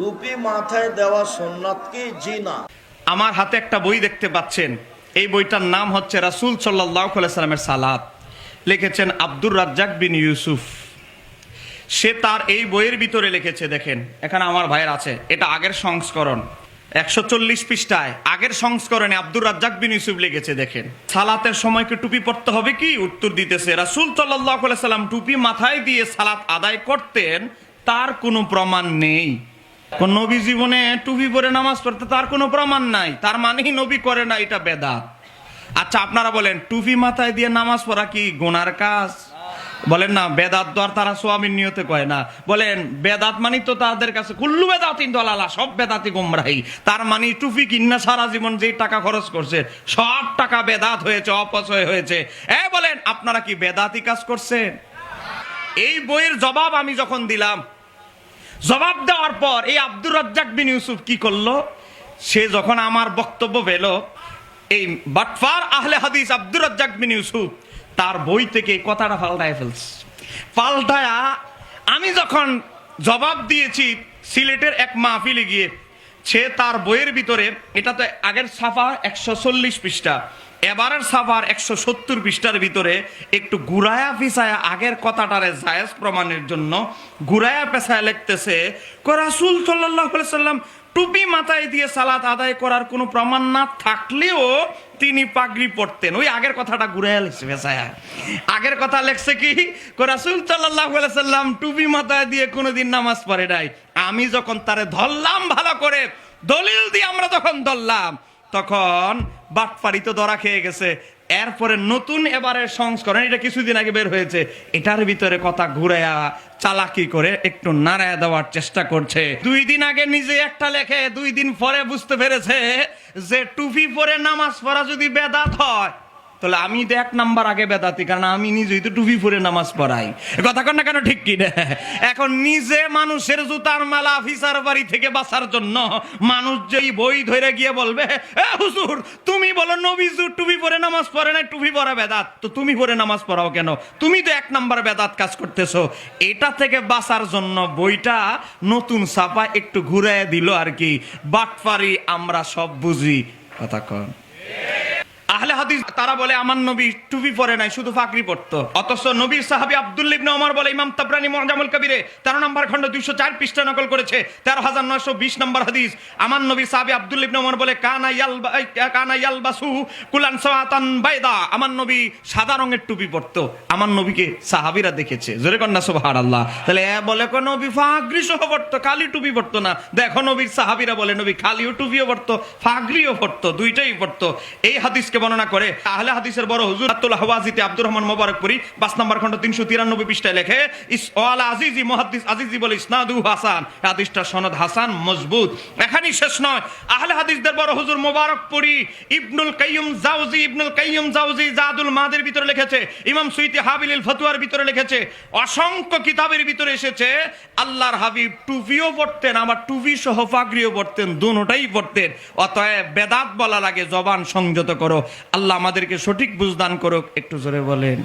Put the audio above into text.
টুপি মাথায় দেওয়া সোননাথ কি? জি না। আমার হাতে একটা বই দেখতে পাচ্ছেন। এই বইটার নাম হচ্ছে রাসুল সাল্লাহ সাল্লামের সালাত। লিখেছেন আব্দুর রাজ্জাক বিন ইউসুফ। সে তার এই বইয়ের ভিতরে লিখেছে, দেখেন, এখানে আমার ভাইয়ের আছে। এটা আগের সংস্করণ। একশো চল্লিশ পৃষ্ঠায়, আগের সংস্করণে আব্দুর রাজ্জাক বিন ইউসুফ লিখেছে, দেখেন। সালাতের সময় কি টুপি পড়তে হবে কি? উত্তর দিতেছে, রাসুল সাল্লাহ সাল্লাম টুপি মাথায় দিয়ে সালাত আদায় করতেন, তার কোনো প্রমাণ নেই। কোন নবী জীবনে টুপি পরে নামাজ পড়তে তার কোনো প্রমাণ নাই। তার মানেই নবী করে না, এটা বেদাত। আচ্ছা আপনারা বলেন, টুপি মাথায় দিয়ে নামাজ পড়া কি গোনার কাজ? বলেন না, বেদাত আর তারা সোয়ামীর নিয়তে কয় না। বলেন, বেদাত মানি তো তাদের কাছে কুল্লু বেদাতি দলালা, সব বেদাতি গোমরাহি। তার মানে টুপি কিন্না সারা জীবন যে টাকা খরচ করছে, সব টাকা বেদাত হয়েছে, অপচয় হয়েছে। এ বলেন, আপনারা কি বেদাতি কাজ করছেন? এই বইয়ের জবাব আমি যখন দিলাম জবাব দেওয়ার পর এই আব্দুর রাজ্জাক বিন ইউসুফ কি করল? সে যখন আমার বক্তব্য পেল, এই বাটফার আহলে হাদিস আব্দুর রাজ্জাক বিন ইউসুফ তার বই থেকে কথাটা পাল্টায় ফেলছে। পাল্টায়া আমি যখন জবাব দিয়েছি সিলেটের এক মাহফিলে গিয়ে, সে তার বইয়ের ভিতরে, এটা তো আগের সাফা একশো চল্লিশ পৃষ্ঠা এবারের সাফার একশো সত্তর পৃষ্ঠার ভিতরে একটু ঘুরায়া পিছায়া আগের কথাটারে জায়েজ প্রমাণের জন্য ঘুরায়া পেছায়া লিখতেছে রাসুল সাল্লাম টুপি মাথায় দিয়ে সালাত আদায় করার কোনো প্রমাণ না থাকলেও তিনি পাগড়ি পড়তেন ওই আগের কথাটা ঘুরাইয়া লিখছে পেছায়া আগের কথা লেখছে কি রাসুল সাল্লাহ সাল্লাম টুপি মাথায় দিয়ে কোনোদিন নামাজ পড়ে নাই। আমি যখন তারে ধরলাম ভালো করে, দলিল দিয়ে আমরা তখন ধরলাম। তখন বাটপাড়ি তো ধরা খেয়ে গেছে। এরপরে নতুন এবারের সংস্করণ, এটা কিছুদিন আগে বের হয়েছে। এটার ভিতরে কথা ঘুরাইয়া চালাকি করে একটু নাড়ায় দেওয়ার চেষ্টা করছে। দুই দিন আগে নিজে একটা লেখে, দুই দিন পরে বুঝতে পেরেছে যে টুপি পরে নামাজ পড়া যদি বেদাত হয় তাহলে আমি তো এক নাম্বার আগে বেদাতি, কারণ আমি নিজেই তো টুপি পরে নামাজ পড়াই। কথা কন না কেন, ঠিক কি না? এখন নিজে মানুষের জুতার মালা অফিসার বাড়ি থেকে বাঁচার জন্য মানুষ যেই বই ধরে গিয়ে বলবে, এ হুজুর, তুমি বলো নবীজু টুপি পরে নামাজ পড়ে না টুপি পরা বেদাত। তো তুমি পরে নামাজ পড়াও কেন? তুমি তো এক নাম্বার বেদাত কাজ করতেছো। এটা থেকে বাঁচার জন্য বইটা নতুন ছাপা একটু ঘুরে দিল আর কি। বাটপারি আমরা সব বুঝি। কথা কন। আহলে হাদিস, তারা বলে, আমার নবী টুপি পরে নাই, শুধু ফাকরি পড়তো অথচ নবীর সাহাবী আব্দুল ইবনে ওমর বলে, ইমাম তাবরানি মুআজামুল কবিরে 13 নম্বর খণ্ড 204 পৃষ্ঠা নকল করেছে 13920 নম্বর হাদিস। আমার নবী সাহাবী আব্দুল ইবনে ওমর বলে, কানা ইয়ালবা কানা ইয়ালবাসু কুলান সাওয়াতান বাইদা। আমার নবী সাদা রঙের টুপি পরতো। আমার নবীকে সাহাবীরা দেখেছে। জোরে কন্যা সুবহানাল্লাহ। তাহলে এ বলে কোন নবী ফাগরি সহ পড়তো কালি টুপি পড়তো না। দেখো, নবীর সাহাবীরা বলে, নবী খালিও টুপিও পড়তো ফাগরিও পড়তো দুইটাই পড়তো এই হাদিসকে বর্ণনা করে, আহলে হাদিসের বড় হুজুর আব্দুল হাওয়াজিতে আব্দুর রহমান মোবারকপুরি পাঁচ নম্বর খণ্ড তিনশো তিরানব্বই পৃষ্ঠায় লেখে, ইস ওয়ালা আজিজি মুহাদ্দিস, আজিজি বলে ইসনাদু হাসান হাদিসটা সনদ হাসান, মজবুত। এখানেই শেষ নয়। আহলে হাদিসদের বড় হুজুর মোবারকপুরি, ইবনুল কাইয়ুম জাউজি ইবনুল কাইয়ুম জাউজি জাদুল মাদের ভিতরে লিখেছে, ইমাম সুইতি হাবিলিল ফতুয়ার ভিতরে লিখেছে, অসংখ্য কিতাবের ভিতরে এসেছে, আল্লাহর হাবিব টুপিও পড়তেন আবার টুপি সহ পাগড়িও পড়তেন দুটোটাই পড়তেন, অতএব বেদাত বলা লাগে, জবান সংযত করো। আল্লাহ আমাদেরকে সঠিক বুঝদান করুক একটু জোরে বলেন।